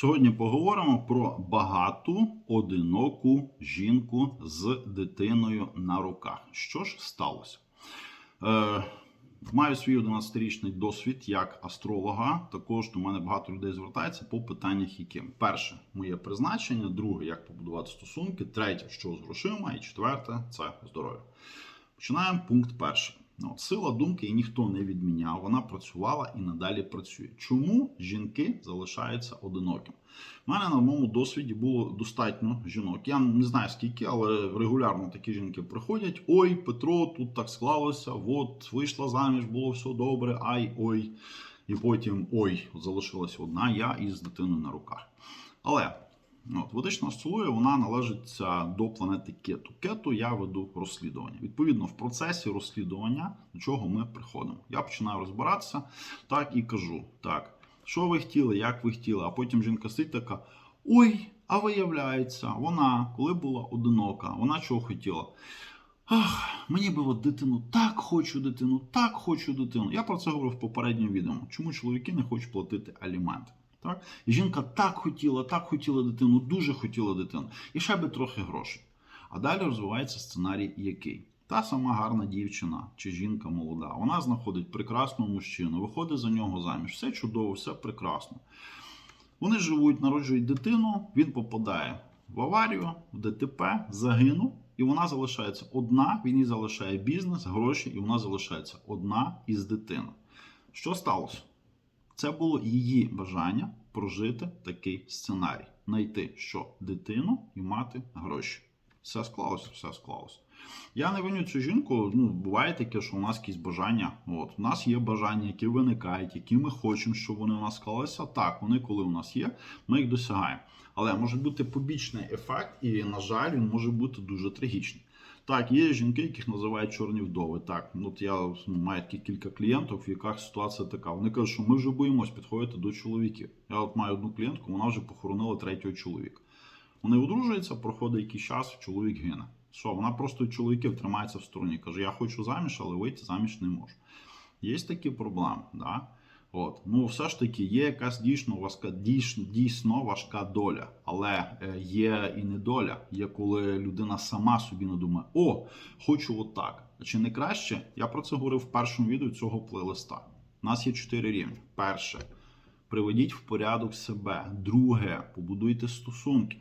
Сьогодні поговоримо про багату одиноку жінку з дитиною на руках. Що ж сталося? Е, маю свій 11-річний досвід як астролога. Також до мене багато людей звертається по питаннях, яким перше моє призначення, друге, як побудувати стосунки, третє, що з грошима, і четверте це здоров'я. Починаємо пункт перший. Ну, От, сила думки і ніхто не відміняв. Вона працювала і надалі працює. Чому жінки залишаються одиноким? У мене на моєму досвіді було достатньо жінок. Я не знаю скільки, але регулярно такі жінки приходять. Ой, Петро, тут так склалося. От вийшла заміж, було все добре. Ай, ой. І потім ой, залишилась одна я із дитиною на руках. Але От, Водична астрологія вона належиться до планети Кету. Кету я веду розслідування. Відповідно, в процесі розслідування до чого ми приходимо. Я починаю розбиратися так і кажу: так, що ви хотіли, як ви хотіли, а потім жінка сидить така: ой, а виявляється, вона, коли була одинока, вона чого хотіла? Ах, мені би от дитину, так хочу дитину, так хочу дитину. Я про це говорив в попередньому відео. Чому чоловіки не хочуть платити аліменти? Так? Жінка так хотіла, так хотіла дитину, дуже хотіла дитину. І ще би трохи грошей. А далі розвивається сценарій який? Та сама гарна дівчина чи жінка молода. Вона знаходить прекрасного мужчину, виходить за нього заміж. Все чудово, все прекрасно. Вони живуть, народжують дитину, він попадає в аварію, в ДТП, загинув, і вона залишається одна, він їй залишає бізнес, гроші, і вона залишається одна із дитиною. Що сталося? Це було її бажання прожити такий сценарій: знайти що дитину і мати гроші. Все склалося, все склалося. Я не виню цю жінку. Ну, буває таке, що у нас якісь бажання. От, у нас є бажання, які виникають, які ми хочемо, щоб вони у нас склалися. Так, вони, коли у нас є, ми їх досягаємо. Але може бути побічний ефект, і, на жаль, він може бути дуже трагічний. Так, є жінки, яких називають чорні вдови. Так, ну, от я ну, маю такі кілька клієнтів, в яких ситуація така. Вони кажуть, що ми вже боїмось підходити до чоловіків. Я от маю одну клієнтку, вона вже похоронила третього чоловіка. Вони одружуються, проходить якийсь час, чоловік гине. Що, вона просто від чоловіків тримається в стороні. Каже, я хочу заміж, але вийти заміж не можу. Є такі проблеми. Да? От. Ну, все ж таки, є якась дійсно важка, дійсно, дійсно важка доля, але е, є і недоля. Є коли людина сама собі не думає, о, хочу отак. Чи не краще? Я про це говорив в першому відео цього плейлиста. У нас є чотири рівні. Перше, приведіть в порядок себе. Друге, побудуйте стосунки.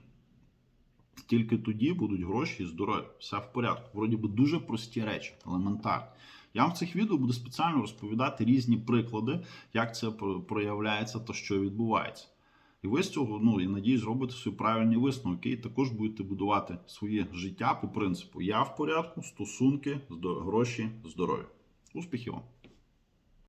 Тільки тоді будуть гроші і здоров'я. Все в порядку. Вроді би дуже прості речі, елементарні. Я вам в цих відео буду спеціально розповідати різні приклади, як це проявляється та що відбувається. І ви з цього, ну я надіюсь, зробите свої правильні висновки і також будете будувати своє життя по принципу: я в порядку, стосунки, гроші, здоров'я. Успіхів вам!